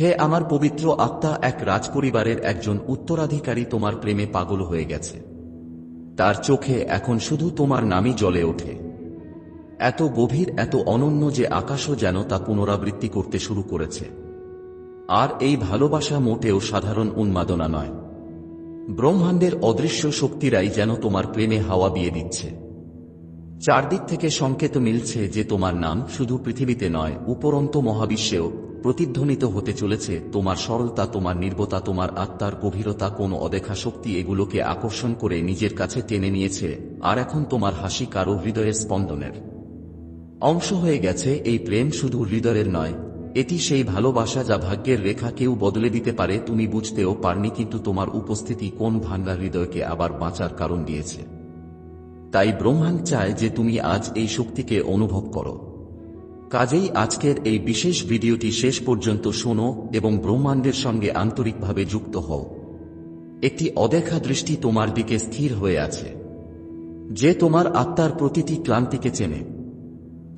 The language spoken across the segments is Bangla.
হে আমার পবিত্র আত্মা, এক রাজপরিবারের একজন উত্তরাধিকারী তোমার প্রেমে পাগল হয়ে গেছে। তার চোখে এখন শুধু তোমার নামই জ্বলে ওঠে। এত গভীর, এত অনন্য যে আকাশও যেন তা পুনরাবৃত্তি করতে শুরু করেছে। আর এই ভালোবাসা মোটেও সাধারণ উন্মাদনা নয়। ব্রহ্মাণ্ডের অদৃশ্য শক্তিরাই যেন তোমার প্রেমে হাওয়া বিয়ে দিচ্ছে। চারদিক থেকে সংকেত মিলছে যে তোমার নাম শুধু পৃথিবীতে নয়, উপরন্ত মহাবিশ্বেও প্রতিধ্বনিত হতে চলেছে। তোমার সরলতা, তোমার নির্বতা, তোমার আত্মার গভীরতা, কোনো অদেখা শক্তি এগুলোকে আকর্ষণ করে নিজের কাছে টেনে নিয়েছে, আর এখন তোমার হাসি কারও হৃদয়ের স্পন্দনের অংশ হয়ে গেছে। এই প্রেম শুধু হৃদয়ের নয়, এটি সেই ভালোবাসা যা ভাগ্যের রেখা কেউ বদলে দিতে পারে, তুমি বুঝতেও পারনি কিন্তু তোমার উপস্থিতি কোন ভাঙ্গা হৃদয়কে আবার বাঁচার কারণ দিয়েছে। তাই ব্রহ্মাণ্ড চায় যে তুমি আজ এই শক্তিকে অনুভব করো। কাজেই আজকের এই বিশেষ ভিডিওটি শেষ পর্যন্ত শোনো এবং ব্রহ্মাণ্ডের সঙ্গে আন্তরিকভাবে যুক্ত হও। একটি অদেখা দৃষ্টি তোমার দিকে স্থির হয়ে আছে। যে তোমার আত্মার প্রতিটি ক্লান্তিকে চেনে,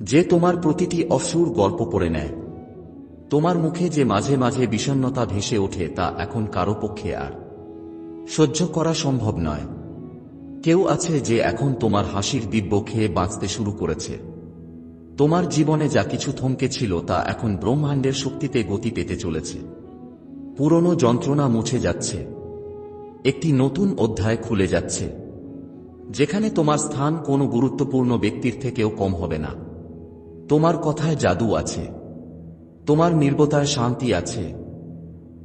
যে তোমার প্রতিটি অসুর গল্প পড়ে নেয়, তোমার মুখে যে মাঝে মাঝে বিষণ্নতা ভেসে ওঠে তা এখন কারও পক্ষে আর সহ্য করা সম্ভব নয়। কেউ আছে যে এখন তোমার হাসির দিব্য খেয়ে বাঁচতে শুরু করেছে। তোমার জীবনে যা কিছু থমকে ছিল তা এখন ব্রহ্মাণ্ডের শক্তিতে গতি পেতে চলেছে। পুরনো যন্ত্রণা মুছে যাচ্ছে। একটি নতুন অধ্যায় খুলে যাচ্ছে। যেখানে তোমার স্থান কোনো গুরুত্বপূর্ণ ব্যক্তির থেকেও কম হবে না। তোমার কথায় জাদু আছে। তোমার নির্বতায় শান্তি আছে।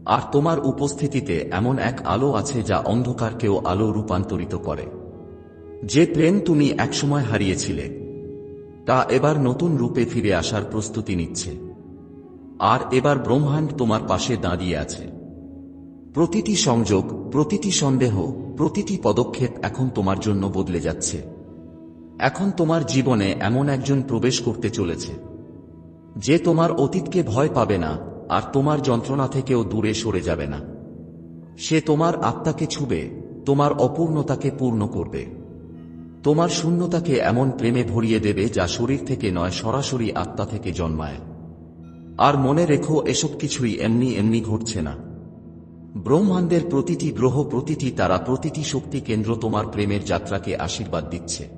আর তোমার উপস্থিতিতে এমন এক আলো আছে যা অন্ধকারকেও আলো রূপান্তরিত করে। যে প্রেম তুমি একসময় হারিয়েছিলে, তা এবার নতুন রূপে ফিরে আসার প্রস্তুতি নিচ্ছে। আর এবার ব্রহ্মাণ্ড তোমার পাশে দাঁড়িয়ে আছে। প্রতিটি সংযোগ, প্রতিটি সন্দেহ, প্রতিটি পদক্ষেপ এখন তোমার জন্য বদলে যাচ্ছে। এখন তোমার জীবনে এমন একজন প্রবেশ করতে চলেছে, যে তোমার অতীতকে ভয় পাবে না আর তোমার যন্ত্রণা থেকেও দূরে সরে যাবে না। সে তোমার আত্মাকে ছুবে, তোমার অপূর্ণতাকে পূর্ণ করবে। তোমার শূন্যতাকে এমন প্রেমে ভরিয়ে দেবে যা শরীর থেকে নয়, সরাসরি আত্মা থেকে জন্মায়। আর মনে রেখো, এসব কিছুই এমনি এমনি ঘটছে না। ব্রহ্মাণ্ডের প্রতিটি গ্রহ, প্রতিটি তারা, প্রতিটি শক্তি কেন্দ্র তোমার প্রেমের যাত্রাকে আশীর্বাদ দিচ্ছে।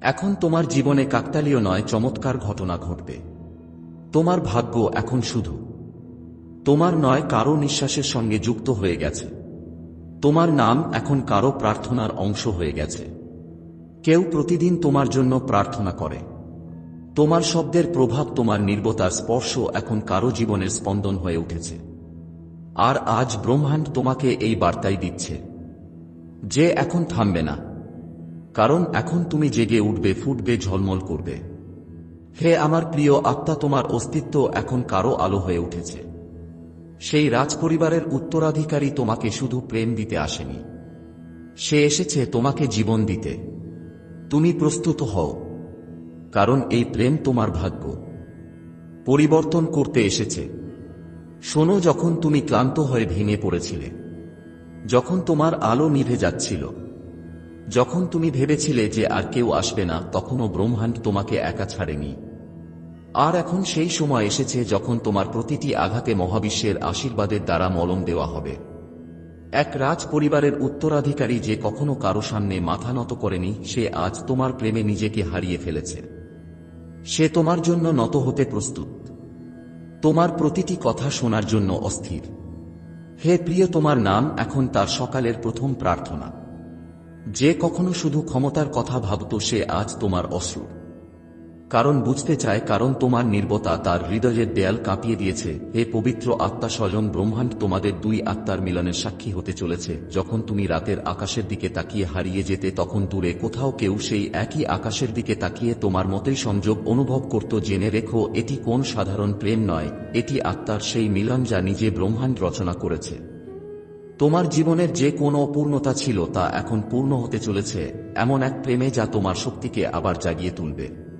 এখন তোমার জীবনে কাকতালীয় নয়, চমৎকার ঘটনা ঘটবে। তোমার ভাগ্য এখন শুধু। তোমার নয়, কারও নিঃশ্বাসের সঙ্গে যুক্ত হয়ে গেছে। তোমার নাম এখন কারও প্রার্থনার অংশ হয়ে গেছে। কেউ প্রতিদিন তোমার জন্য প্রার্থনা করে। তোমার শব্দের প্রভাব তোমার নির্বতার স্পর্শ এখন কারও জীবনের স্পন্দন হয়ে উঠেছে। আর আজ ব্রহ্মাণ্ড তোমাকে এই বার্তাই দিচ্ছে। যে এখন থামবে না। কারণ এখন তুমি জেগে উঠবে, ফুটবে, ঝলমল করবে। হে আমার প্রিয় আত্মা, তোমার অস্তিত্ব এখন কারও আলো হয়ে উঠেছে। সেই রাজপরিবারের উত্তরাধিকারী তোমাকে শুধু প্রেম দিতে আসেনি। সে এসেছে তোমাকে জীবন দিতে। তুমি প্রস্তুত হও, কারণ এই প্রেম তোমার ভাগ্য। পরিবর্তন করতে এসেছে। শোনো যখন তুমি ক্লান্ত হয়ে ভেঙে পড়েছিলে, যখন তোমার আলো নিভে যাচ্ছিল, যখন তুমি ভেবেছিলে যে আর কেউ আসবে না, তখনও ব্রহ্মাণ্ড তোমাকে একা ছাড়েনি। আর এখন সেই সময় এসেছে যখন তোমার প্রতিটি আঘাতে মহাবিশ্বের আশীর্বাদের দ্বারা মলম দেওয়া হবে। এক রাজ পরিবারের উত্তরাধিকারী যে কখনো কারও সামনে মাথা নত করেনি, সে আজ তোমার প্রেমে নিজেকে হারিয়ে ফেলেছে। সে তোমার জন্য নত হতে প্রস্তুত। তোমার প্রতিটি কথা শোনার জন্য অস্থির। হে প্রিয়, তোমার নাম এখন তার সকালের প্রথম প্রার্থনা। যে কখনো শুধু ক্ষমতার কথা ভাবত, সে আজ তোমার অশ্রু। কারণ বুঝতে চায় কারণ তোমার নির্বতা তার হৃদয়ের দেয়াল কাঁপিয়ে দিয়েছে। হে পবিত্র আত্মা স্বজন ব্রহ্মাণ্ড তোমাদের দুই আত্মার মিলনের সাক্ষী হতে চলেছে। যখন তুমি রাতের আকাশের দিকে তাকিয়ে হারিয়ে যেতে, তখন দূরে কোথাও কেউ সেই একই আকাশের দিকে তাকিয়ে তোমার মতোই সংযোগ অনুভব করত জেনে রেখো, এটি কোন সাধারণ প্রেম নয়, এটি আত্মার সেই মিলন যা নিজে ব্রহ্মাণ্ড রচনা করেছে। তোমার জীবনের যে কোনো অপূর্ণতা ছিল তা এখন পূর্ণ হতে চলেছে, এমন এক প্রেমে যা তোমার শক্তিকে আবার জাগিয়ে তুলবে।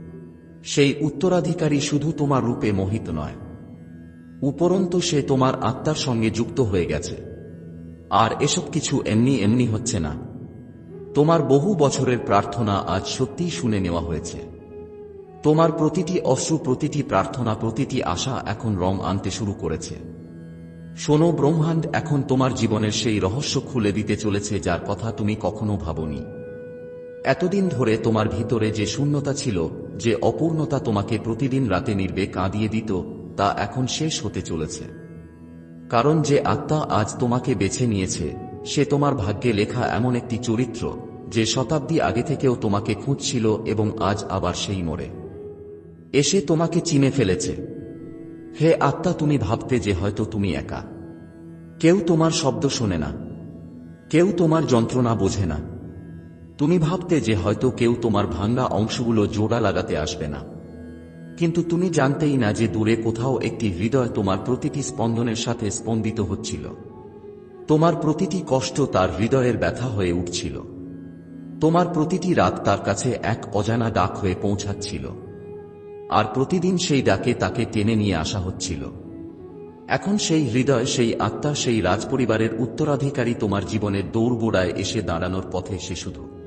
সেই উত্তরাধিকারী শুধু তোমার রূপে মোহিত নয়, উপরন্তু সে তোমার আত্মার সঙ্গে যুক্ত হয়ে গেছে। আর এসব কিছু এমনি এমনি হচ্ছে না। তোমার বহু বছরের প্রার্থনা আজ সত্যিই শুনে নেওয়া হয়েছে। তোমার প্রতিটি অশ্রু, প্রতিটি প্রার্থনা, প্রতিটি আশা এখন রং আনতে শুরু করেছে। শোনো, ব্রহ্মাণ্ড এখন তোমার জীবনের সেই রহস্য খুলে দিতে চলেছে যার কথা তুমি কখনো ভাবনি। এতদিন ধরে তোমার ভিতরে যে শূন্যতা ছিল, যে অপূর্ণতা তোমাকে প্রতিদিন রাতে নির্বে কাঁদিয়ে দিত, তা এখন শেষ হতে চলেছে। কারণ যে আত্মা আজ তোমাকে বেছে নিয়েছে, সে তোমার ভাগ্যে লেখা এমন একটি চরিত্র, যে শতাব্দী আগে থেকেও তোমাকে খুঁজছিল এবং আজ আবার সেই মোড়ে। এসে তোমাকে চিনে ফেলেছে। হে আত্মা, তুমি ভাবতে যে হয়তো তুমি একা। কেউ তোমার শব্দ শোনে না। কেউ তোমার যন্ত্রণা বোঝে না। তুমি ভাবতে যে হয়তো কেউ তোমার ভাঙ্গা অংশগুলো জোড়া লাগাতে আসবে না। কিন্তু তুমি জানতেই না যে দূরে কোথাও একটি হৃদয় তোমার প্রতিটি স্পন্দনের সাথে স্পন্দিত হচ্ছিল। তোমার প্রতিটি কষ্ট তার হৃদয়ের ব্যথা হয়ে উঠছিল। তোমার প্রতিটি রাত তার কাছে এক অজানা ডাক হয়ে পৌঁছাচ্ছিল। আর প্রতিদিন সেই ডাকে তাকে টেনে নিয়ে আসা হচ্ছিল। এখন সেই হৃদয়, সেই আত্মা, সেই রাজপরিবারের উত্তরাধিকারী তোমার জীবনের দৌড়গোড়ায় এসে দাঁড়ানোর পথে সে শুধু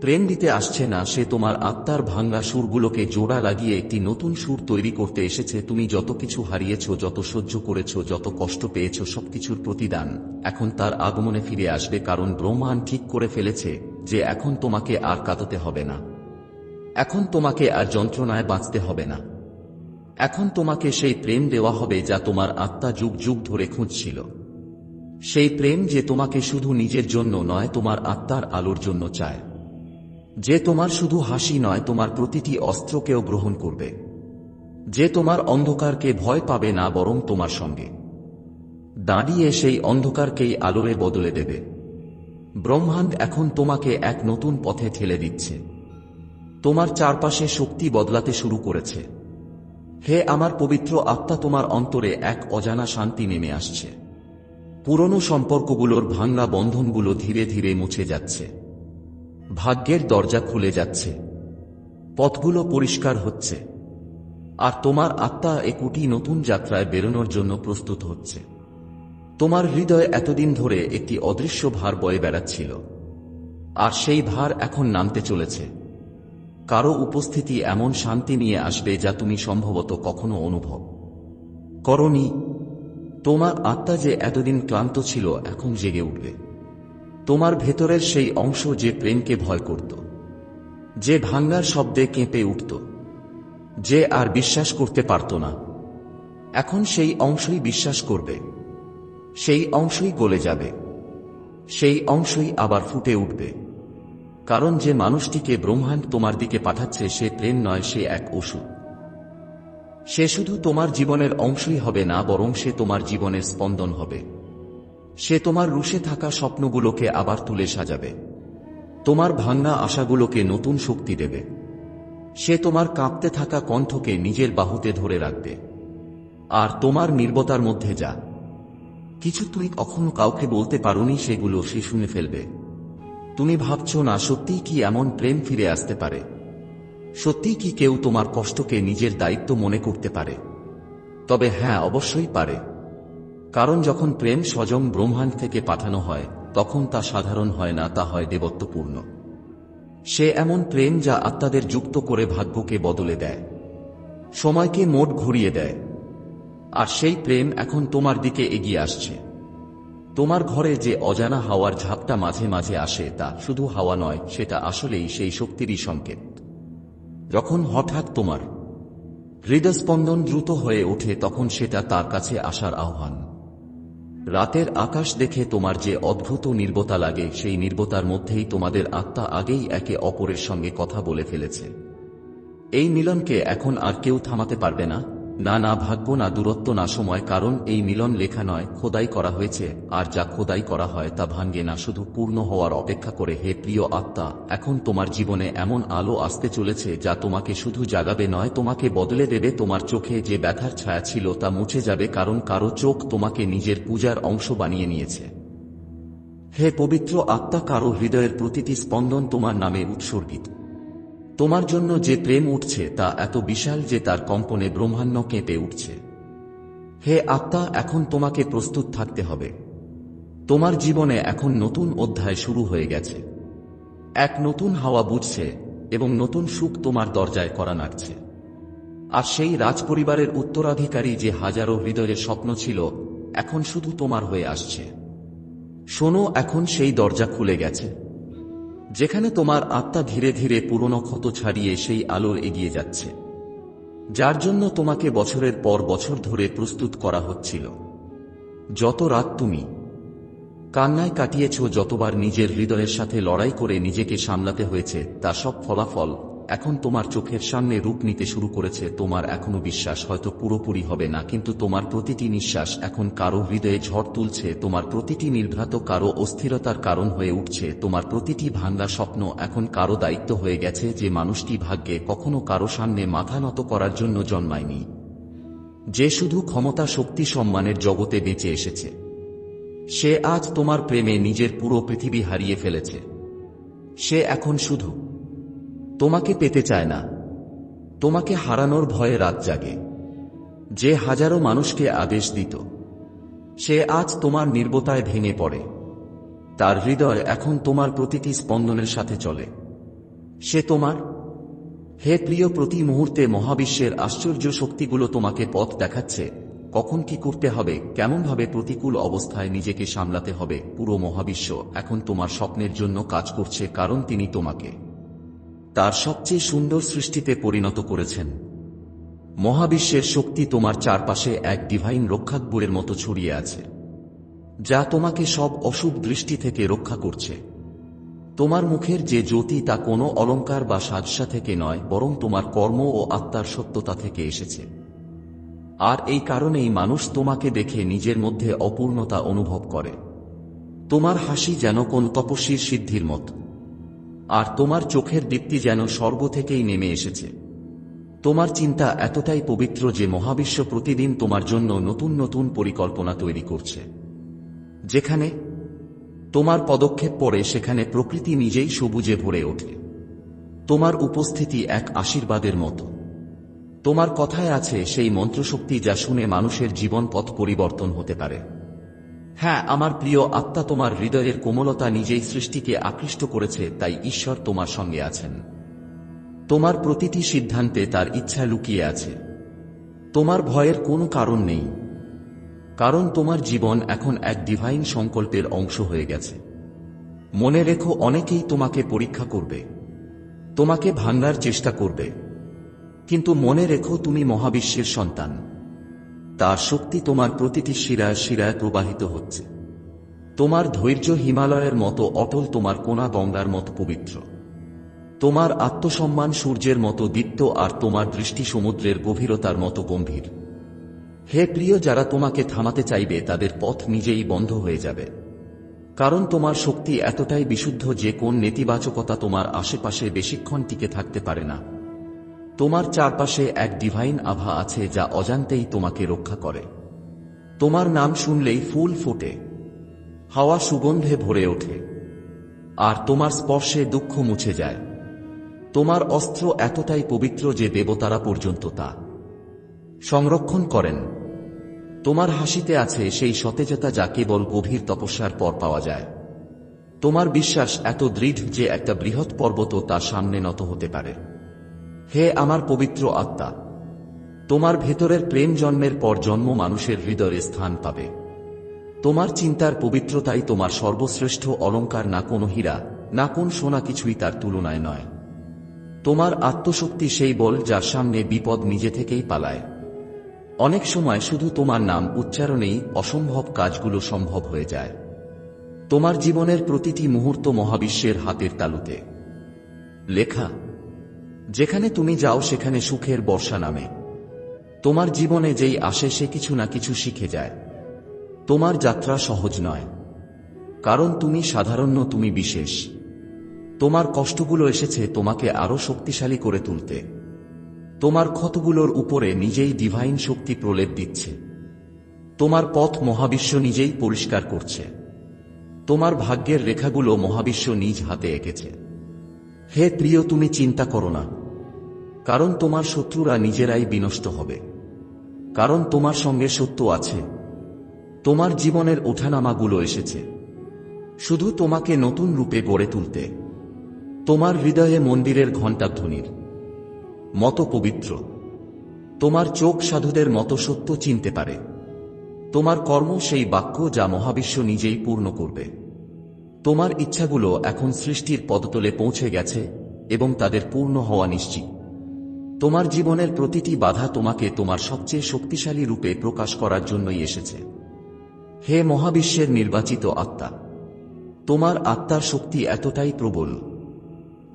প্রেম দিতে আসছে না, সে তোমার আত্মার ভাঙ্গা সুরগুলোকে জোড়া লাগিয়ে একটি নতুন সুর তৈরি করতে এসেছে। তুমি যত কিছু হারিয়েছ, যত সহ্য করেছ, যত কষ্ট পেয়েছ, সবকিছুর প্রতিদান এখন তার আগমনে ফিরে আসবে, কারণ ব্রহ্মাণ্ড ঠিক করে ফেলেছে যে এখন তোমাকে আর কাঁদতে হবে না। এখন তোমাকে আর যন্ত্রণায় বাঁচতে হবে না। এখন তোমাকে সেই প্রেম দেওয়া হবে যা তোমার আত্মা যুগ যুগ ধরে খুঁজছিল। সেই প্রেম যে তোমাকে শুধু নিজের জন্য নয়, তোমার আত্মার আলোর জন্য চায়। যে তোমার শুধু হাসি নয়, তোমার প্রতিটি অস্ত্রকেও গ্রহণ করবে। যে তোমার অন্ধকারকে ভয় পাবে না, বরং তোমার সঙ্গে। দাঁড়িয়ে সেই অন্ধকারকেই আলোরে বদলে দেবে। ব্রহ্মাণ্ড এখন তোমাকে এক নতুন পথে ঠেলে দিচ্ছে। তোমার চারপাশে শক্তি বদলাতে শুরু করেছে। হে আমার পবিত্র আত্মা, তোমার অন্তরে এক অজানা শান্তি নেমে আসছে। পুরনো সম্পর্কগুলোর ভাঙ্গা বন্ধনগুলো ধীরে ধীরে মুছে যাচ্ছে। ভাগ্যের দরজা খুলে যাচ্ছে। পথগুলো পরিষ্কার হচ্ছে। আর তোমার আত্মা একুটি নতুন যাত্রায় বেরোনোর জন্য প্রস্তুত হচ্ছে। তোমার হৃদয় এতদিন ধরে একটি অদৃশ্য ভার বয়ে বেড়াচ্ছিল। আর সেই ভার এখন নামতে চলেছে। কারও উপস্থিতি এমন শান্তি নিয়ে আসবে যা তুমি সম্ভবত কখনো অনুভব। করনি তোমার আত্মা যে এতদিন ক্লান্ত ছিল, এখন জেগে উঠবে। তোমার ভেতরের সেই অংশ যে প্রেমকে ভয় করত, যে ভাঙ্গার শব্দে কেঁপে উঠত, যে আর বিশ্বাস করতে পারত না। এখন সেই অংশই বিশ্বাস করবে, সেই অংশই গলে যাবে, সেই অংশই আবার ফুটে উঠবে। কারণ যে মানুষটিকে ব্রহ্মাণ্ড তোমার দিকে পাঠাচ্ছে সে প্রেম নয়, সে এক ওষুধ সে শুধু তোমার জীবনের অংশই হবে না, বরং সে তোমার জীবনের স্পন্দন হবে। সে তোমার রুশে থাকা স্বপ্নগুলোকে আবার তুলে সাজাবে। তোমার ভাঙ্গা আশাগুলোকে নতুন শক্তি দেবে। সে তোমার কাঁপতে থাকা কণ্ঠকে নিজের বাহুতে ধরে রাখবে। আর তোমার নির্বতার মধ্যে যা। কিছু তুমি কখনো কাউকে বলতে পারোনি, সেগুলো সে শুনে ফেলবে। তুমি ভাবছ, না, সত্যিই কি এমন প্রেম ফিরে আসতে পারে? সত্যিই কি কেউ তোমার কষ্টকে নিজের দায়িত্ব মনে করতে পারে? তবে হ্যাঁ অবশ্যই পারে। কারণ যখন প্রেম স্বজং ব্রহ্মাণ্ড থেকে পাঠানো হয়, তখন তা সাধারণ হয় না, তা হয় দেবত্বপূর্ণ। সে এমন প্রেম যা আত্মাদের যুক্ত করে ভাগ্যকে বদলে দেয়। সময়কে মোট ঘুরিয়ে দেয়। আর সেই প্রেম এখন তোমার দিকে এগিয়ে আসছে। তোমার ঘরে যে অজানা হাওয়ার ঝাপটা মাঝে মাঝে আসে, তা শুধু হাওয়া নয়, সেটা আসলেই সেই শক্তিরই সংকেত। যখন হঠাৎ তোমার হৃদস্পন্দন দ্রুত হয়ে ওঠে, তখন সেটা তার কাছে আসার আহ্বান। রাতের আকাশ দেখে তোমার যে অদ্ভুত নির্বতা লাগে, সেই নির্বতার মধ্যেই তোমাদের আত্মা আগেই একে অপরের সঙ্গে কথা বলে ফেলেছে। এই মিলনকে এখন আর কেউ থামাতে পারবে না। না না, ভাগ্য, না দূরত্ব, না সময়, কারণ এই মিলন লেখা নয়, খোদাই করা হয়েছে, আর যা খোদাই করা হয় তা ভাঙ্গে না, শুধু পূর্ণ হওয়ার অপেক্ষা করে, হে প্রিয় আত্মা, এখন তোমার জীবনে এমন আলো আসতে চলেছে, যা তোমাকে শুধু জাগাবে নয়, তোমাকে বদলে দেবে, তোমার চোখে যে ব্যথার ছায়া ছিল তা মুছে যাবে, কারণ কারও চোখ তোমাকে নিজের পূজার অংশ বানিয়ে নিয়েছে। হে পবিত্র আত্মা, কারও হৃদয়ের প্রতিটি স্পন্দন তোমার নামে উৎসর্গিত। তোমার জন্য যে প্রেম উঠছে তা এত বিশাল যে তার কম্পনে ব্রহ্মাণ্ড কেঁপে উঠছে। হে আত্মা, এখন তোমাকে প্রস্তুত থাকতে হবে। তোমার জীবনে এখন নতুন অধ্যায় শুরু হয়ে গেছে। এক নতুন হাওয়া বুঝছে এবং নতুন সুখ তোমার দরজায় করা নাড়ছে। আর সেই রাজপরিবারের উত্তরাধিকারী যে হাজারো হৃদয়ের স্বপ্ন ছিল, এখন শুধু তোমার হয়ে আসছে। শোনো, এখন সেই দরজা খুলে গেছে। যেখানে তোমার আত্মা ধীরে ধীরে পুরনো ক্ষত ছাড়িয়ে সেই আলোর এগিয়ে যাচ্ছে। যার জন্য তোমাকে বছরের পর বছর ধরে প্রস্তুত করা হচ্ছিল। যত রাত তুমি কান্নায় কাটিয়েছ, যতবার নিজের হৃদয়ের সাথে লড়াই করে নিজেকে সামলাতে হয়েছে তা সব ফলাফল এখন তোমার চোখের সামনে রূপ নিতে শুরু করেছে, তোমার এখনও বিশ্বাস হয়তো পুরোপুরি হবে না, কিন্তু তোমার প্রতিটি নিঃশ্বাস এখন কারও হৃদয়ে ঝড় তুলছে, তোমার প্রতিটি নির্ঘাত কারও অস্থিরতার কারণ হয়ে উঠছে, তোমার প্রতিটি ভাঙ্গা স্বপ্ন এখন কারও দায়িত্ব হয়ে গেছে যে মানুষটি ভাগ্যে কখনো কারও সামনে মাথা নত করার জন্য জন্মায়নি। যে শুধু ক্ষমতা শক্তি সম্মানের জগতে বেঁচে এসেছে। সে আজ তোমার প্রেমে নিজের পুরো পৃথিবী হারিয়ে ফেলেছে। সে এখন শুধু তোমাকে পেতে চায় না। তোমাকে হারানোর ভয়ে রাত জাগে। যে হাজারো মানুষকে আদেশ দিত, সে আজ তোমার নির্বতায় ভেঙে পড়ে। তার হৃদয় এখন তোমার প্রতিটি স্পন্দনের সাথে চলে। সে তোমার। হে প্রিয়, প্রতি মুহূর্তে মহাবিশ্বের আশ্চর্য শক্তিগুলো তোমাকে পথ দেখাচ্ছে। কখন কি করতে হবে, কেমনভাবে প্রতিকূল অবস্থায় নিজেকে সামলাতে হবে, পুরো মহাবিশ্ব এখন তোমার স্বপ্নের জন্য কাজ করছে কারণ তিনি তোমাকে। তার সবচেয়ে সুন্দর সৃষ্টিতে পরিণত করেছেন। মহাবিশ্বের শক্তি তোমার চারপাশে এক ডিভাইন রক্ষাকবুরের মতো ছড়িয়ে আছে, যা তোমাকে সব অশুভ দৃষ্টি থেকে রক্ষা করছে। তোমার মুখের যে জ্যোতি তা কোনো অলঙ্কার বা সাজসা থেকে নয়, বরং তোমার কর্ম ও আত্মার সত্যতা থেকে এসেছে। আর এই কারণেই মানুষ তোমাকে দেখে নিজের মধ্যে অপূর্ণতা অনুভব করে। তোমার হাসি যেন কোন তপস্বীর সিদ্ধির মতো। আর তোমার চোখের দীপ্তি যেন স্বর্গ থেকেই নেমে এসেছে। তোমার চিন্তা এতটাই পবিত্র যে মহাবিশ্ব প্রতিদিন তোমার জন্য নতুন নতুন পরিকল্পনা তৈরি করছে। যেখানে তোমার পদক্ষেপ পড়ে সেখানে প্রকৃতি নিজেই সবুজে ভরে ওঠে। তোমার উপস্থিতি এক আশীর্বাদের মতো। তোমার কথায় আছে সেই মন্ত্রশক্তি যা শুনে মানুষের জীবন পথ পরিবর্তন হতে পারে। হ্যাঁ আমার প্রিয় আত্মা তোমার হৃদয়ের কোমলতা নিজেই সৃষ্টিকে আকৃষ্ট করেছে, তাই ঈশ্বর তোমার সঙ্গে আছেন। তোমার প্রতিটি সিদ্ধান্তে তার ইচ্ছা লুকিয়ে আছে। তোমার ভয়ের কোনো কারণ নেই, কারণ তোমার জীবন এখন এক ডিভাইন সংকল্পের অংশ হয়ে গেছে। মনে রেখো, অনেকেই তোমাকে পরীক্ষা করবে, তোমাকে ভাঙ্গার চেষ্টা করবে, কিন্তু মনে রেখো তুমি মহাবিশ্বের সন্তান। তার শক্তি তোমার প্রতিটি শিরায় শিরায় প্রবাহিত হচ্ছে। তোমার ধৈর্য হিমালয়ের মতো অটল তোমার কোনা গঙ্গার মতো পবিত্র। তোমার আত্মসম্মান সূর্যের মতো দীপ্ত আর তোমার দৃষ্টি সমুদ্রের গভীরতার মতো গম্ভীর। হে প্রিয়, যারা তোমাকে থামাতে চাইবে, তাদের পথ নিজেই বন্ধ হয়ে যাবে। কারণ তোমার শক্তি এতটাই বিশুদ্ধ যে কোন নেতিবাচকতা তোমার আশেপাশে বেশিক্ষণ টিকে থাকতে পারে না। তোমার চারপাশে এক ডিভাইন আভা আছে যা অজান্তেই তোমাকে রক্ষা করে। তোমার নাম শুনলেই ফুল ফোটে, হাওয়া সুগন্ধে ভরে ওঠে, আর তোমার স্পর্শে দুঃখ মুছে যায়। তোমার অস্ত্র এতটাই পবিত্র যে দেবতারা পর্যন্ত তা সংরক্ষণ করেন। তোমার হাসিতে আছে সেই সতেজতা যা কেবল গভীর তপস্যার পর পাওয়া যায়। তোমার বিশ্বাস এত দৃঢ় যে একটা বৃহৎ পর্বত তার সামনে নত হতে পারে। হে আমার পবিত্র আত্মা, তোমার ভেতরের প্রেম জন্মের পর জন্ম মানুষের হৃদয়ে স্থান পাবে। তোমার চিন্তার পবিত্রতাই তোমার সর্বশ্রেষ্ঠ অলঙ্কার, না কোনো হীরা, না কোন সোনা কিছুই তার তুলনায় নয়। তোমার আত্মশক্তি সেই বল যার সামনে বিপদ নিজে থেকেই পালায়। অনেক সময় শুধু তোমার নাম উচ্চারণেই অসম্ভব কাজগুলো সম্ভব হয়ে যায়। তোমার জীবনের প্রতিটি মুহূর্ত মহাবিশ্বের হাতের তালুতে। লেখা যেখানে তুমি যাও সেখানে সুখের বর্ষা নামে। তোমার জীবনে যেই আসে সে কিছু না কিছু শিখে যায়। তোমার যাত্রা সহজ নয়। কারণ তুমি সাধারণ, তুমি বিশেষ। তোমার কষ্টগুলো এসেছে তোমাকে আরও শক্তিশালী করে তুলতে। তোমার ক্ষতগুলোর উপরে নিজেই ডিভাইন শক্তি প্রলেপ দিচ্ছে। তোমার পথ মহাবিশ্ব নিজেই পরিষ্কার করছে। তোমার ভাগ্যের রেখাগুলো মহাবিশ্ব নিজ হাতে এঁকেছে। হে প্রিয়, তুমি চিন্তা করো না। কারণ তোমার শত্রুরা নিজেরাই বিনষ্ট হবে। কারণ তোমার সঙ্গে সত্য আছে। তোমার জীবনের ওঠানামাগুলো এসেছে। শুধু তোমাকে নতুন রূপে গড়ে তুলতে। তোমার হৃদয়ে মন্দিরের ঘণ্টাধ্বনির মতো পবিত্র। তোমার চোখ সাধুদের মতো সত্য চিনতে পারে। তোমার কর্ম সেই বাক্য যা মহাবিশ্ব নিজেই পূর্ণ করবে। তোমার ইচ্ছাগুলো এখন সৃষ্টির পদতলে পৌঁছে গেছে এবং তাদের পূর্ণ হওয়া নিশ্চিত। তোমার জীবনের প্রতিটি বাধা তোমাকে তোমার সবচেয়ে শক্তিশালী রূপে প্রকাশ করার জন্যই এসেছে। হে মহাবিশ্বের নির্বাচিত আত্মা, তোমার আত্মার শক্তি এতটাই প্রবল,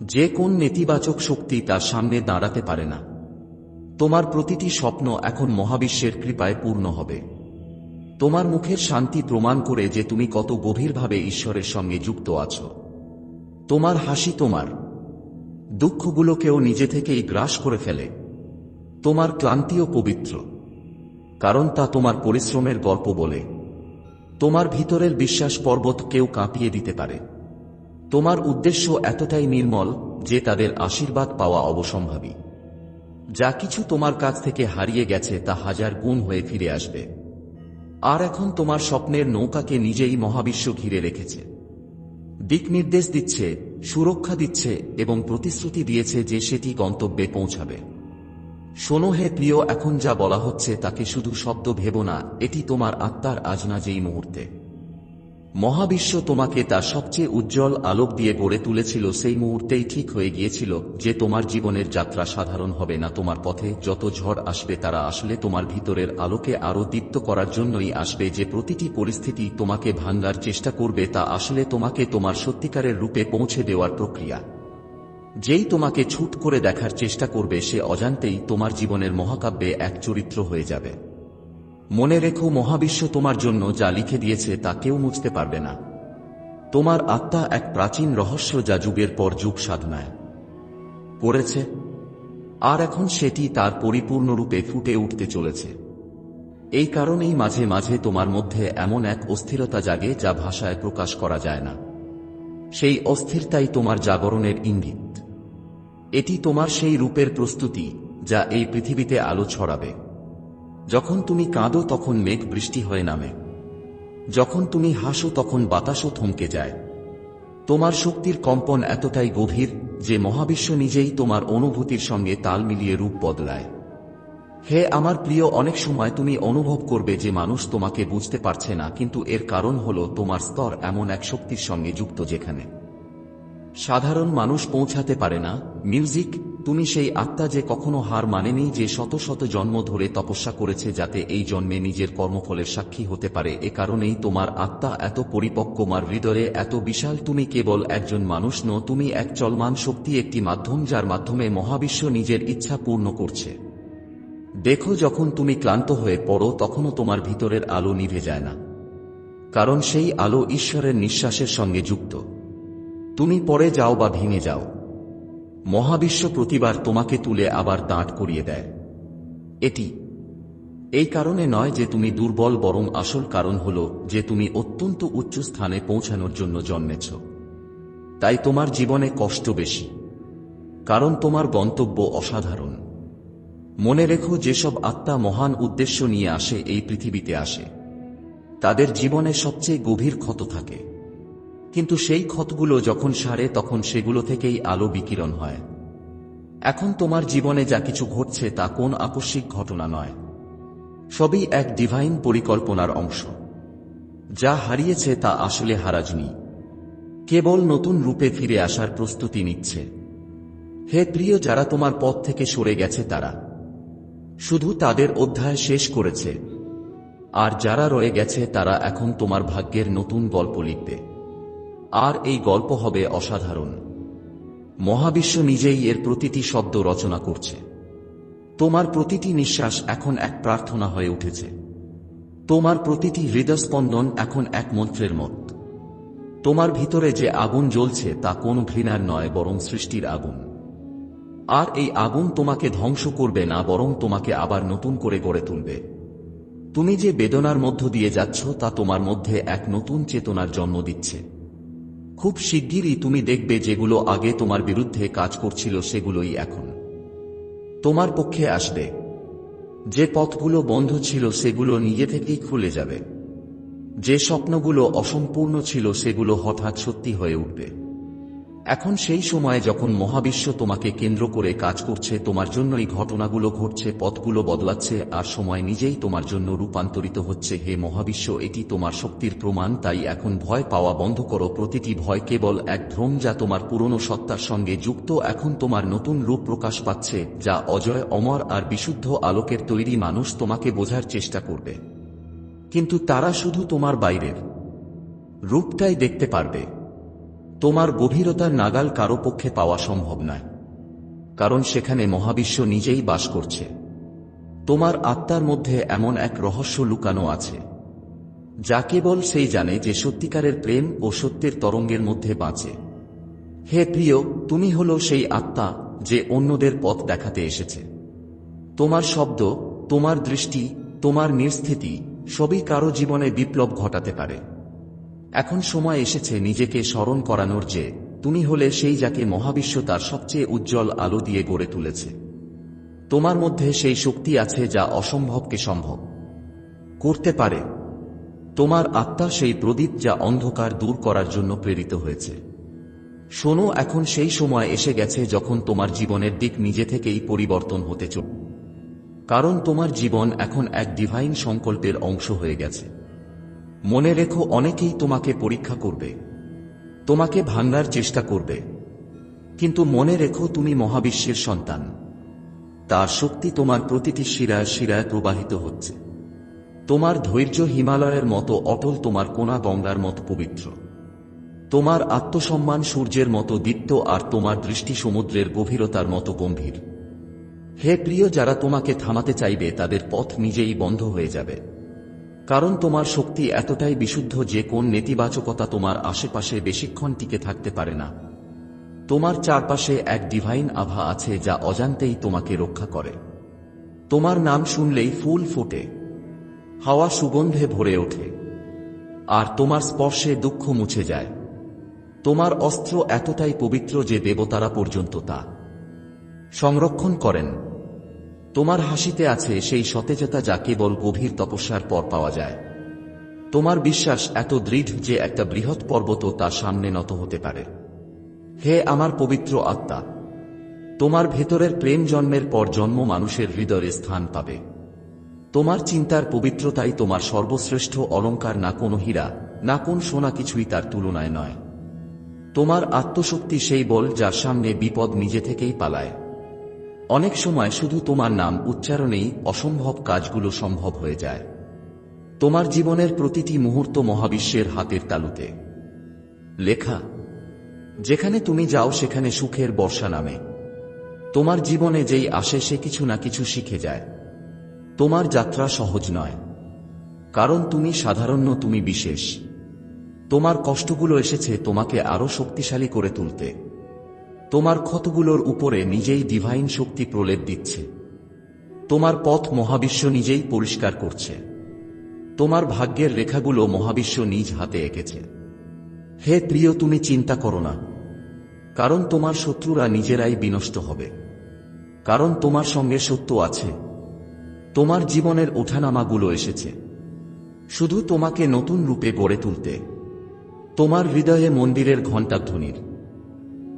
যে কোন নেতিবাচক শক্তি তার সামনে দাঁড়াতে পারে না। তোমার প্রতিটি স্বপ্ন এখন মহাবিশ্বের কৃপায় পূর্ণ হবে। তোমার মুখের শান্তি প্রমাণ করে যে তুমি কত গভীরভাবে ঈশ্বরের সঙ্গে যুক্ত আছো। তোমার হাসি তোমার। দুঃখগুলোকেও নিজে থেকেই গ্রাস করে ফেলে। তোমার ক্লান্তিও পবিত্র। কারণ তা তোমার পরিশ্রমের গল্প বলে। তোমার ভিতরের বিশ্বাস পর্বত কেউ কাঁপিয়ে দিতে পারে। তোমার উদ্দেশ্য এতটাই নির্মল যে তাদের আশীর্বাদ পাওয়া অবসম্ভাবী। যা কিছু তোমার কাছ থেকে হারিয়ে গেছে তা হাজার গুণ হয়ে ফিরে আসবে। আর এখন তোমার স্বপ্নের নৌকাকে নিজেই মহাবিশ্ব ঘিরে রেখেছে। দিক নির্দেশ দিচ্ছে, সুরক্ষা দিচ্ছে এবং প্রতিশ্রুতি দিয়েছে যে সেটি গন্তব্যে পৌঁছাবে। শোনো হে প্রিয়, এখন যা বলা হচ্ছে তাকে শুধু শব্দ ভেব না, এটি তোমার আত্মার আজনা যেই মুহূর্তে। মহাবিশ্ব তোমাকে তা সবচেয়ে উজ্জ্বল আলোক দিয়ে গড়ে তুলেছিল, সেই মুহূর্তেই ঠিক হয়ে গিয়েছিল যে তোমার জীবনের যাত্রা সাধারণ হবে না, তোমার পথে যত ঝড় আসবে তারা আসলে তোমার ভিতরের আলোকে আরও দীপ্ত করার জন্যই আসবে, যে প্রতিটি পরিস্থিতি তোমাকে ভাঙ্গার চেষ্টা করবে তা আসলে তোমাকে তোমার সত্যিকারের রূপে পৌঁছে দেওয়ার প্রক্রিয়া। যেই তোমাকে ছুট করে দেখার চেষ্টা করবে, সে অজান্তেই তোমার জীবনের মহাকাব্যে এক চরিত্র হয়ে যাবে। মনে রেখো মহাবিশ্ব তোমার জন্য যা লিখে দিয়েছে তা কেউ মুছতে পারবে না। তোমার আত্মা এক প্রাচীন রহস্য যা যুগের পর যুগ সাধনায়। করেছে, আর এখন সেটি তার পরিপূর্ণরূপে ফুটে উঠতে চলেছে। এই কারণেই মাঝে মাঝে তোমার মধ্যে এমন এক অস্থিরতা জাগে যা ভাষায় প্রকাশ করা যায় না। সেই অস্থিরতাই তোমার জাগরণের ইঙ্গিত। এটি তোমার সেই রূপের প্রস্তুতি যা এই পৃথিবীতে আলো ছড়াবে। যখন তুমি কাঁদো তখন মেঘ বৃষ্টি হয়ে নামে। যখন তুমি হাসো তখন বাতাসও থমকে যায়। তোমার শক্তির কম্পন এতটাই গভীর যে মহাবিশ্ব নিজেই তোমার অনুভূতির সঙ্গে তাল মিলিয়ে রূপ বদলায়। হে আমার প্রিয়, অনেক সময় তুমি অনুভব করবে যে মানুষ তোমাকে বুঝতে পারছে না, কিন্তু এর কারণ হল তোমার স্তর এমন এক শক্তির সঙ্গে যুক্ত যেখানে। সাধারণ মানুষ পৌঁছাতে পারে না, মিউজিক তুমি সেই আত্মা যে কখনো হার মানেনি, যে শত শত জন্ম ধরে তপস্যা করেছে যাতে এই জন্মে নিজের কর্মফলের সাক্ষী হতে পারে, এ কারণেই তোমার আত্মা এত পরিপক্ক মার হৃদয়ে এত বিশাল। তুমি কেবল একজন মানুষ ন তুমি এক চলমান শক্তি, একটি মাধ্যম যার মাধ্যমে মহাবিশ্ব নিজের ইচ্ছা পূর্ণ করছে। দেখো যখন তুমি ক্লান্ত হয়ে পড়ো, তখনও তোমার ভিতরের আলো নিভে যায় না। কারণ সেই আলো ঈশ্বরের নিঃশ্বাসের সঙ্গে যুক্ত। তুমি পরে যাও বা ভেঙে যাও। মহাবিশ্ব প্রতিবার তোমাকে তুলে আবার দাঁট করিয়ে দেয়। এটি। এই কারণে নয় যে তুমি দুর্বল বরং আসল কারণ হল যে তুমি অত্যন্ত উচ্চ স্থানে পৌঁছানোর জন্য জন্মেছ। তাই তোমার জীবনে কষ্ট বেশি। কারণ তোমার গন্তব্য অসাধারণ। মনে রেখো যেসব আত্মা মহান উদ্দেশ্য নিয়ে আসে এই পৃথিবীতে আসে। তাদের জীবনে সবচেয়ে গভীর ক্ষত থাকে। কিন্তু সেই ক্ষতগুলো যখন সারে, তখন সেগুলো থেকেই আলো বিকিরণ হয়। এখন তোমার জীবনে যা কিছু ঘটছে, তা কোন আকস্মিক ঘটনা নয়। সবই এক ডিভাইন পরিকল্পনার অংশ। যা হারিয়েছে, তা আসলে হারাজনি। কেবল নতুন রূপে ফিরে আসার প্রস্তুতি নিচ্ছে। হে প্রিয়, যারা তোমার পথ থেকে সরে গেছে, তারা। শুধু তাদের অধ্যায় শেষ করেছে। আর যারা রয়ে গেছে, তারা এখন তোমার ভাগ্যের নতুন গল্প লিখবে। আর এই গল্প হবে অসাধারণ। মহাবিশ্ব নিজেই এর প্রতিটি শব্দ রচনা করছে। তোমার প্রতিটি নিঃশ্বাস এখন এক প্রার্থনা হয়ে উঠেছে। তোমার প্রতিটি হৃদস্পন্দন এখন এক মন্ত্রের মত। তোমার ভিতরে যে আগুন জ্বলছে তা কোন ঘৃণার নয়, বরং সৃষ্টির আগুন। আর এই আগুন তোমাকে ধ্বংস করবে না, বরং তোমাকে আবার নতুন করে গড়ে তুলবে। তুমি যে বেদনার মধ্য দিয়ে যাচ্ছ তা তোমার মধ্যে এক নতুন চেতনার জন্ম দিচ্ছে। খুব শিগগিরই তুমি দেখবে যেগুলো আগে তোমার বিরুদ্ধে কাজ করছিল সেগুলোই এখন। তোমার পক্ষে আসবে। যে পথগুলো বন্ধ ছিল সেগুলো নিজে থেকেই খুলে যাবে। যে স্বপ্নগুলো অসম্পূর্ণ ছিল সেগুলো হঠাৎ সত্যি হয়ে উঠবে। এখন সেই সময়ে যখন মহাবিশ্ব তোমাকে কেন্দ্র করে কাজ করছে, তোমার জন্য এই ঘটনাগুলো ঘটছে, পথগুলো বদলাচ্ছে, আর সময় নিজেই তোমার জন্য রূপান্তরিত হচ্ছে। হে মহাবিশ্ব, এটি তোমার শক্তির প্রমাণ, তাই এখন ভয় পাওয়া বন্ধ করো। প্রতিটি ভয় কেবল এক ভ্রম যা তোমার পুরনো সত্তার সঙ্গে যুক্ত, এখন তোমার নতুন রূপ প্রকাশ পাচ্ছে, যা অজয়, অমর আর বিশুদ্ধ আলোকের তৈরি মানুষ তোমাকে বোঝার চেষ্টা করবে। কিন্তু তারা শুধু তোমার বাইরের রূপটাই দেখতে পারবে। তোমার গভীরতার নাগাল কারও পক্ষে পাওয়া সম্ভব নয়। কারণ সেখানে মহাবিশ্ব নিজেই বাস করছে। তোমার আত্মার মধ্যে এমন এক রহস্য লুকানো আছে। যা কেবল সেই জানে যে সত্যিকারের প্রেম ও সত্যের তরঙ্গের মধ্যে বাঁচে। হে প্রিয়, তুমি হল সেই আত্মা যে অন্যদের পথ দেখাতে এসেছে। তোমার শব্দ, তোমার দৃষ্টি, তোমার নির্স্থিতি সবই কারও জীবনে বিপ্লব ঘটাতে পারে। এখন সময় এসেছে নিজেকে স্মরণ করানোর যে, তুমি হলে সেই যাকে মহাবিশ্ব তার সবচেয়ে উজ্জ্বল আলো দিয়ে গড়ে তুলেছে। তোমার মধ্যে সেই শক্তি আছে যা অসম্ভবকে সম্ভব। করতে পারে। তোমার আত্মা সেই প্রদীপ যা অন্ধকার দূর করার জন্য প্রেরিত হয়েছে। শোনো, এখন সেই সময় এসে গেছে যখন তোমার জীবনের দিক নিজে থেকেই পরিবর্তন হতে চল কারণ তোমার জীবন এখন এক ডিভাইন সংকল্পের অংশ হয়ে গেছে। মনে রেখো অনেকেই তোমাকে পরীক্ষা করবে। তোমাকে ভাঙার চেষ্টা করবে। কিন্তু মনে রেখো তুমি মহাবিশ্বের সন্তান। তার শক্তি তোমার প্রতিটি শিরায় শিরায় প্রবাহিত হচ্ছে। তোমার ধৈর্য হিমালয়ের মতো অটল তোমার কোনা গঙ্গার মতো পবিত্র। তোমার আত্মসম্মান সূর্যের মতো দীপ্ত আর তোমার দৃষ্টি সমুদ্রের গভীরতার মতো গম্ভীর। হে প্রিয়, যারা তোমাকে থামাতে চাইবে, তাদের পথ নিজেই বন্ধ হয়ে যাবে। কারণ তোমার শক্তি এতটাই বিশুদ্ধ যে কোন নেতিবাচকতা তোমার আশেপাশে বেশিক্ষণ টিকে থাকতে পারে না। তোমার চারপাশে এক ডিভাইন আভা আছে যা অজান্তেই তোমাকে রক্ষা করে। তোমার নাম শুনলেই ফুল ফোটে। হাওয়া সুগন্ধে ভরে ওঠে। আর তোমার স্পর্শে দুঃখ মুছে যায়। তোমার অস্ত্র এতটাই পবিত্র যে দেবতারা পর্যন্ত তা সংরক্ষণ করেন। তোমার হাসিতে আছে সেই সতেজতা যা কেবল গভীর তপস্যার পর পাওয়া যায়। তোমার বিশ্বাস এত দৃঢ় যে একটা বৃহৎ পর্বত তার সামনে নত হতে পারে। হে আমার পবিত্র আত্মা, তোমার ভেতরের প্রেম জন্মের পর জন্ম মানুষের হৃদয়ে স্থান পাবে। তোমার চিন্তার পবিত্রতাই তোমার সর্বশ্রেষ্ঠ অলঙ্কার না কোনো হীরা, না কোন সোনা কিছুই তার তুলনায় নয়। তোমার আত্মশক্তি সেই বল যার সামনে বিপদ নিজে থেকেই পালায়। অনেক সময় শুধু তোমার নাম উচ্চারণেই অসম্ভব কাজগুলো সম্ভব হয়ে যায়। তোমার জীবনের প্রতিটি মুহূর্ত মহাবিশ্বের হাতের তালুতে। লেখা, যেখানে তুমি যাও সেখানে সুখের বর্ষা নামে। তোমার জীবনে যেই আসে সে কিছু না কিছু শিখে যায়। তোমার যাত্রা সহজ নয়। কারণ তুমি সাধারণ, তুমি বিশেষ। তোমার কষ্টগুলো এসেছে তোমাকে আরও শক্তিশালী করে তুলতে। তোমার ক্ষতগুলোর উপরে নিজেই ডিভাইন শক্তি প্রলেপ দিচ্ছে। তোমার পথ মহাবিশ্ব নিজেই পরিষ্কার করছে। তোমার ভাগ্যের রেখাগুলো মহাবিশ্ব নিজ হাতে এঁকেছে। হে প্রিয়, তুমি চিন্তা করো না। কারণ তোমার শত্রুরা নিজেরাই বিনষ্ট হবে। কারণ তোমার সঙ্গে সত্য আছে। তোমার জীবনের ওঠানামাগুলো এসেছে। শুধু তোমাকে নতুন রূপে গড়ে তুলতে। তোমার হৃদয়ে মন্দিরের ঘণ্টাধ্বনির।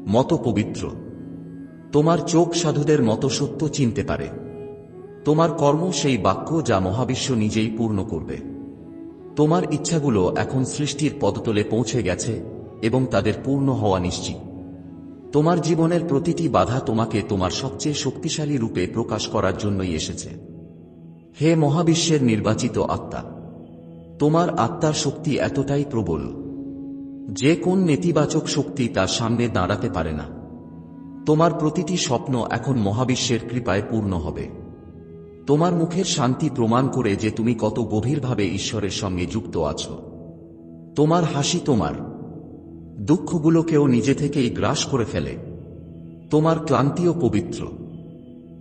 মতো পবিত্র তোমার চোখ সাধুদের মতো সত্য চিনতে পারে। তোমার কর্ম সেই বাক্য যা মহাবিশ্ব নিজেই পূর্ণ করবে। তোমার ইচ্ছাগুলো এখন সৃষ্টির পদতলে পৌঁছে গেছে এবং তাদের পূর্ণ হওয়া নিশ্চিত। তোমার জীবনের প্রতিটি বাধা তোমাকে তোমার সবচেয়ে শক্তিশালী রূপে প্রকাশ করার জন্যই এসেছে। হে মহাবিশ্বের নির্বাচিত আত্মা, তোমার আত্মার শক্তি এতটাই প্রবল যে কোন নেতিবাচক শক্তি তার সামনে দাঁড়াতে পারে না। তোমার প্রতিটি স্বপ্ন এখন মহাবিশ্বের কৃপায় পূর্ণ হবে। তোমার মুখের শান্তি প্রমাণ করে যে তুমি কত গভীরভাবে ঈশ্বরের সঙ্গে যুক্ত আছো। তোমার হাসি তোমার। দুঃখগুলোকেও নিজে থেকেই গ্রাস করে ফেলে। তোমার ক্লান্তিও পবিত্র।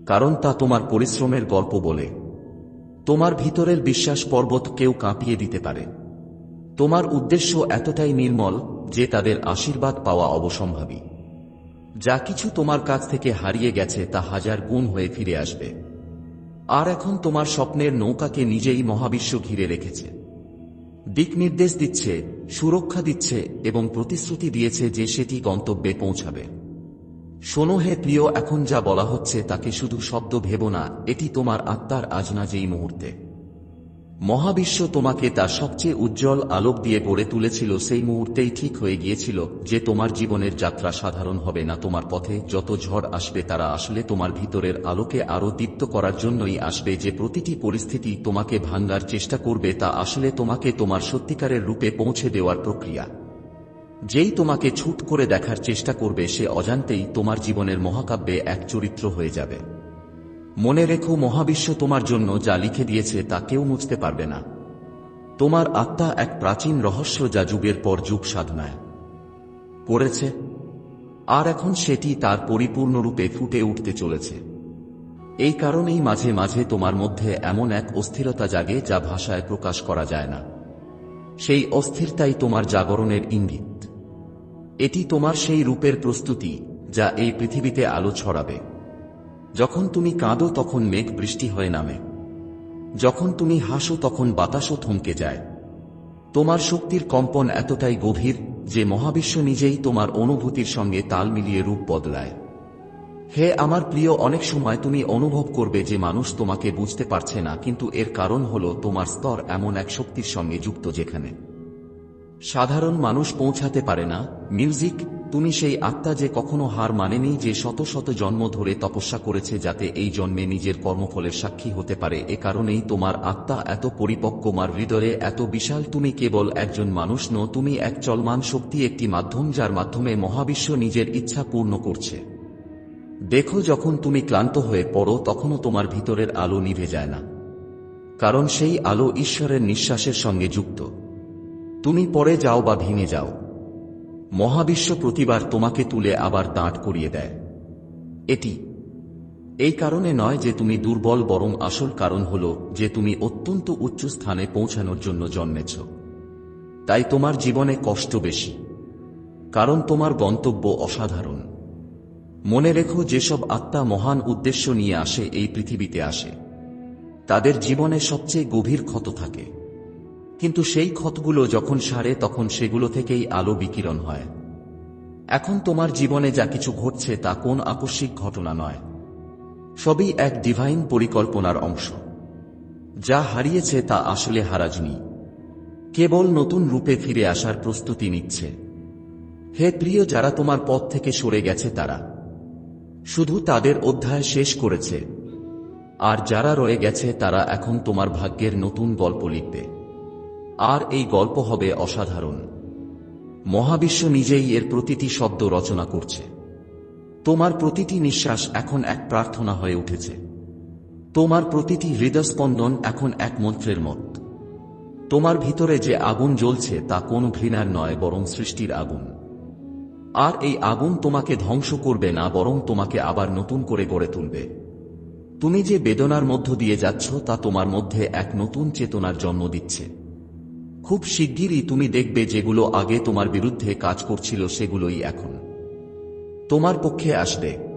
কারণ তা তোমার পরিশ্রমের গল্প বলে। তোমার ভিতরের বিশ্বাস পর্বত কেউ কাঁপিয়ে দিতে পারে। তোমার উদ্দেশ্য এতটাই নির্মল যে তাদের আশীর্বাদ পাওয়া অবসম্ভাবী। যা কিছু তোমার কাছ থেকে হারিয়ে গেছে তা হাজার গুণ হয়ে ফিরে আসবে। আর এখন তোমার স্বপ্নের নৌকাকে নিজেই মহাবিশ্ব ঘিরে রেখেছে। দিক নির্দেশ দিচ্ছে, সুরক্ষা দিচ্ছে এবং প্রতিশ্রুতি দিয়েছে যে সেটি গন্তব্যে পৌঁছাবে। শোনো হে প্রিয়, এখন যা বলা হচ্ছে তাকে শুধু শব্দ ভেব না, এটি তোমার আত্মার আজনা যেই মুহূর্তে। মহাবিশ্ব তোমাকে তা সবচেয়ে উজ্জ্বল আলোক দিয়ে গড়ে তুলেছিল, সেই মুহূর্তেই ঠিক হয়ে গিয়েছিল যে তোমার জীবনের যাত্রা সাধারণ হবে না, তোমার পথে যত ঝড় আসবে তারা আসলে তোমার ভিতরের আলোকে আরও দীপ্ত করার জন্যই আসবে, যে প্রতিটি পরিস্থিতি তোমাকে ভাঙ্গার চেষ্টা করবে তা আসলে তোমাকে তোমার সত্যিকারের রূপে পৌঁছে দেওয়ার প্রক্রিয়া। যেই তোমাকে ছুট করে দেখার চেষ্টা করবে, সে অজান্তেই তোমার জীবনের মহাকাব্যে এক চরিত্র হয়ে যাবে। মনে রেখো মহাবিশ্ব তোমার জন্য যা লিখে দিয়েছে তা কেউ মুছতে পারবে না। তোমার আত্মা এক প্রাচীন রহস্য যা যুগের পর যুগ সাধনায়। করেছে আর এখন সেটি তার পরিপূর্ণরূপে ফুটে উঠতে চলেছে। এই কারণেই মাঝে মাঝে তোমার মধ্যে এমন এক অস্থিরতা জাগে যা ভাষায় প্রকাশ করা যায় না। সেই অস্থিরতাই তোমার জাগরণের ইঙ্গিত। এটি তোমার সেই রূপের প্রস্তুতি যা এই পৃথিবীতে আলো ছড়াবে। যখন তুমি কাঁদো তখন মেঘ বৃষ্টি হয়ে নামে। যখন তুমি হাসো তখন বাতাসও থমকে যায়। তোমার শক্তির কম্পন এতটাই গভীর যে মহাবিশ্ব নিজেই তোমার অনুভূতির সঙ্গে তাল মিলিয়ে রূপ বদলায়। হে আমার প্রিয়, অনেক সময় তুমি অনুভব করবে যে মানুষ তোমাকে বুঝতে পারছে না, কিন্তু এর কারণ হল তোমার স্তর এমন এক শক্তির সঙ্গে যুক্ত যেখানে। সাধারণ মানুষ পৌঁছাতে পারে না, মিউজিক তুমি সেই আত্মা যে কখনো হার মানেনি, যে শত শত জন্ম ধরে তপস্যা করেছে যাতে এই জন্মে নিজের কর্মফলের সাক্ষী হতে পারে। এ কারণেই তোমার আত্মা এত পরিপক্ক, মার হৃদয়ে এত বিশাল। তুমি কেবল একজন মানুষ ন তুমি এক চলমান শক্তি, একটি মাধ্যম যার মাধ্যমে মহাবিশ্ব নিজের ইচ্ছা পূর্ণ করছে। দেখো যখন তুমি ক্লান্ত হয়ে পড়ো, তখনও তোমার ভিতরের আলো নিভে যায় না। কারণ সেই আলো ঈশ্বরের নিঃশ্বাসের সঙ্গে যুক্ত। তুমি পরে যাও বা ভেঙে যাও। মহাবিশ্ব প্রতিবার তোমাকে তুলে আবার দাঁড় করিয়ে দেয়। এটি। এই কারণে নয় যে তুমি দুর্বল বরং আসল কারণ হল যে তুমি অত্যন্ত উচ্চ স্থানে পৌঁছানোর জন্য জন্মেছ। তাই তোমার জীবনে কষ্ট বেশি, কারণ তোমার গন্তব্য অসাধারণ। মনে রেখো যেসব আত্মা মহান উদ্দেশ্য নিয়ে আসে এই পৃথিবীতে আসে, তাদের জীবনে সবচেয়ে গভীর ক্ষত থাকে। কিন্তু সেই ক্ষতগুলো যখন সারে, তখন সেগুলো থেকেই আলো বিকিরণ হয়। এখন তোমার জীবনে যা কিছু ঘটছে তা কোন আকস্মিক ঘটনা নয়। সবই এক ডিভাইন পরিকল্পনার অংশ। যা হারিয়েছে তা আসলে হারাজনি। কেবল নতুন রূপে ফিরে আসার প্রস্তুতি নিচ্ছে। হে প্রিয়, যারা তোমার পথ থেকে সরে গেছে তারা। শুধু তাদের অধ্যায় শেষ করেছে। আর যারা রয়ে গেছে তারা এখন তোমার ভাগ্যের নতুন গল্প লিখবে। আর এই গল্প হবে অসাধারণ। মহাবিশ্ব নিজেই এর প্রতিটি শব্দ রচনা করছে। তোমার প্রতিটি নিঃশ্বাস এখন এক প্রার্থনা হয়ে উঠেছে। তোমার প্রতিটি হৃদস্পন্দন এখন এক মন্ত্রের মত। তোমার ভিতরে যে আগুন জ্বলছে তা কোনো ঘৃণার নয়, বরং সৃষ্টির আগুন। আর এই আগুন তোমাকে ধ্বংস করবে না, বরং তোমাকে আবার নতুন করে গড়ে তুলবে। তুমি যে বেদনার মধ্য দিয়ে যাচ্ছ, তা তোমার মধ্যে এক নতুন চেতনার জন্ম দিচ্ছে। খুব শিগগিরই তুমি দেখবে যেগুলো আগে তোমার বিরুদ্ধে কাজ করছিল সেগুলোই এখন। তোমার পক্ষে আসবে।